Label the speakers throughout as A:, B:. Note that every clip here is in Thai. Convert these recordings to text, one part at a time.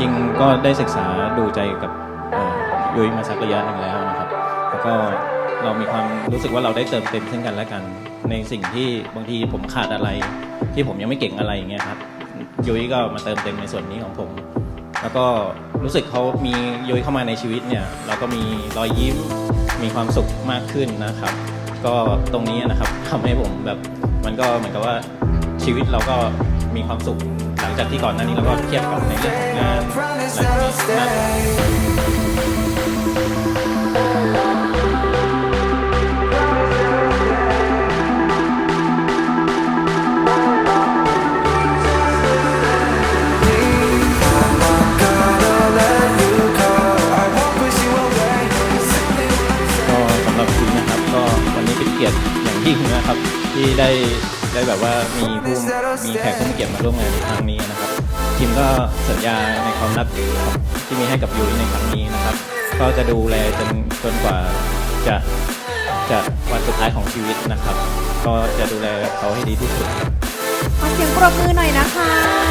A: ริงๆ ก็ได้ศึกษาดูใจกับยุ้ยมาสักระยะหนึ่งแล้วนะครับแล้วก็เรามีความรู้สึกว่าเราได้เติมเต็มซึ่งกันและกัน ในสิ่งที่บางทีผมขาดอะไร ที่ผมยังไม่เก่งอะไรอย่างเงี้ยครับยุ้ยก็มาเติมเต็มในส่วนนี้ของผม แล้วก็รู้สึกเขามียุ้ยเข้ามาในชีวิตเนี่ยเราก็มีรอยยิ้มมีความสุขมากขึ้นนะครับ ก็ตรงนี้นะครับทำให้ผมแบบมันก็เหมือนกับว่าชีวิตเราก็ มีความสุขหลังจากที่ก่อนหน้านี้เราก็เครียดกับในเรื่องของงานอะไรพวกนี้มากก็สำหรับทีนะครับก็วันนี้เป็นเกียรติอย่างยิ่งนะครับ ที่ได้ ได้แบบว่ามีผู้มีแขกผู้มีเกียรติมาร่วมงานในครั้งนี้นะครับทีมก็สัญญาในความรักที่มีให้กับยูในครั้งนี้นะครับ ก็จะดูแลจนจนกว่าจะจะวันสุดท้ายของชีวิตนะครับ ก็จะดูแลเขาให้ดีที่สุด
B: ขอเสียงปรบมือหน่อยนะคะ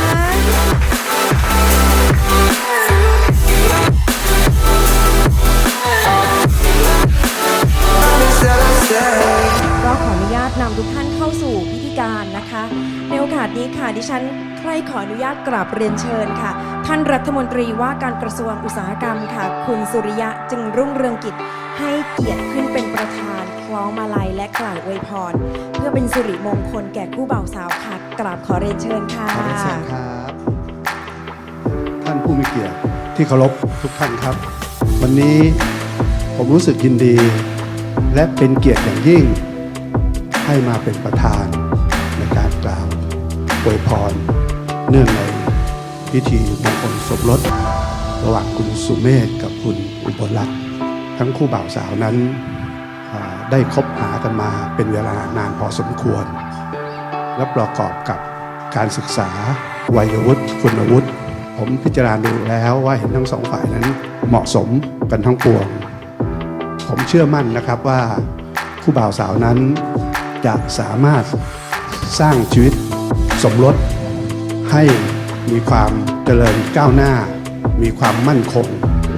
B: ค่ะ ดิฉันใครขออนุญาตกราบเรียนเชิญค่ะ ท่านรัฐมนตรีว่าการกระทรวงอุตสาหกรรมค่ะ คุณสุริยะจึงรุ่งเรืองกิจ ให้เกียรติขึ้นเป็นประธานคล้องมาลัยและกล่าวอวยพร เพื่อเป็นสิริมงคลแก่คู่บ่าวสาวค่ะ กราบขอเรียนเชิญค่ะ
C: ขอเรียนเชิญครับ ท่านผู้มีเกียรติที่เคารพทุกท่านครับ วันนี้ผมรู้สึกยินดี และเป็นเกียรติอย่างยิ่งให้มาเป็นประธาน อวยพร เนื่องในพิธีมงคลสมรส ระหว่างคุณสุเมธกับคุณอุบลรัตน์ทั้งคู่บ่าวสาวนั้นได้คบหากันมาเป็นเวลานานพอสมควร และประกอบกับการศึกษาวัยวุฒิคุณวุฒิผมพิจารณาดูแล้วว่าเห็นทั้งสองฝ่ายนั้นเหมาะสมกันทั้งปวง ผมเชื่อมั่นนะครับว่าคู่บ่าวสาวนั้นจะสามารถสร้างชีวิต สมรสให้มีความเจริญก้าวหน้า มีความมั่นคง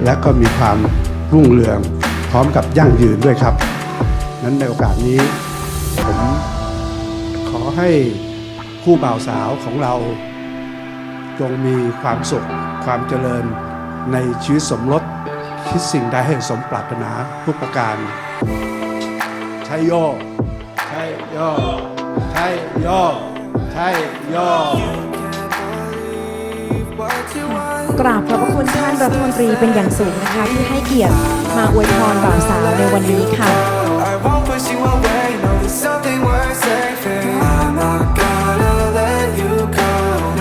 C: และก็มีความรุ่งเรือง พร้อมกับยั่งยืนด้วยครับ นั้นในโอกาสนี้ ผมขอให้คู่บ่าวสาวของเรา จงมีความสุข ความเจริญในชีวิตสมรสคิดสิ่งใดให้สมปรารถนาทุกประการ ใช่โยใช่โยใช่โย ใช่โย
B: กราบขอบพระคุณท่านรัฐมนตรีเป็นอย่างสูงนะคะ ที่ให้เกียรติมาอวยพรบ่าวสาวในวันนี้ค่ะ
D: I won't push you away. No, there's something worth saving. I'm not gonna let you go.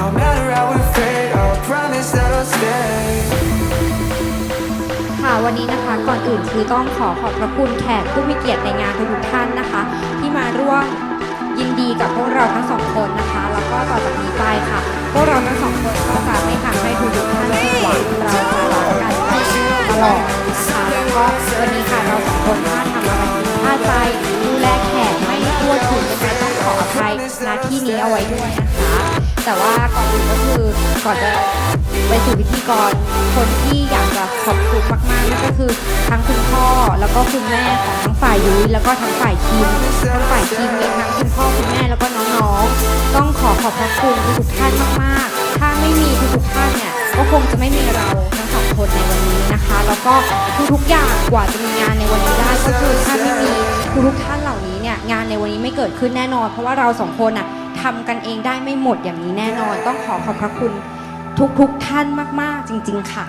D: No matter how we fade, I'll promise that I'll stay.
E: ค่ะวันนี้นะคะก่อนอื่นคือต้องขอขอบพระคุณแขกผู้มีเกียรติในงานทุกๆท่านนะคะ ที่มาร่วมยินดีกับพวกเราทั้งสองคนนะคะแล้วก็ ต่อจากนี้ไปค่ะพวกเราทั้งสองคนก็จะไม่ทำให้ทุกท่านผิดหวังเราจะรักกันไปตลอดนะคะแล้วก็วันนี้ค่ะเราสองคนพลาทำอะไรผิดพลาดไปดูแลแขกไม่ทั่วถึงยังไงต้องขออภัยณที่นี้เอาไว้ด้วยนะคะ แต่ว่าก่อนอื่นก็คือก่อนจะไปสู่พิธีกรคนที่อยากจะขอบคุณมากๆนั่นก็คือทั้งคุณพ่อแล้วก็คุณแม่ของทั้งฝ่ายยุ้ยแล้วก็ทั้งฝ่ายคิมทั้งฝ่ายคิมมีทั้งคุณพ่อคุณแม่แล้วก็น้องๆ ต้องขอขอบพระคุณทุกท่านมากๆ ถ้าไม่มีทุกท่านเนี่ยก็คงจะไม่มีเราทั้งสองคนในวันนี้นะคะ แล้วก็ทุกๆอย่างกว่าจะมีงานในวันนี้ได้ก็คือถ้าไม่มีทุกท่านเหล่านี้เนี่ยงานในวันนี้ไม่เกิดขึ้นแน่นอน เพราะว่าเราสองคนอะ ทำกันเองได้ไม่หมดอย่างนี้แน่นอน ต้องขอขอบพระคุณทุกๆท่านมากๆจริง ๆ ค่ะ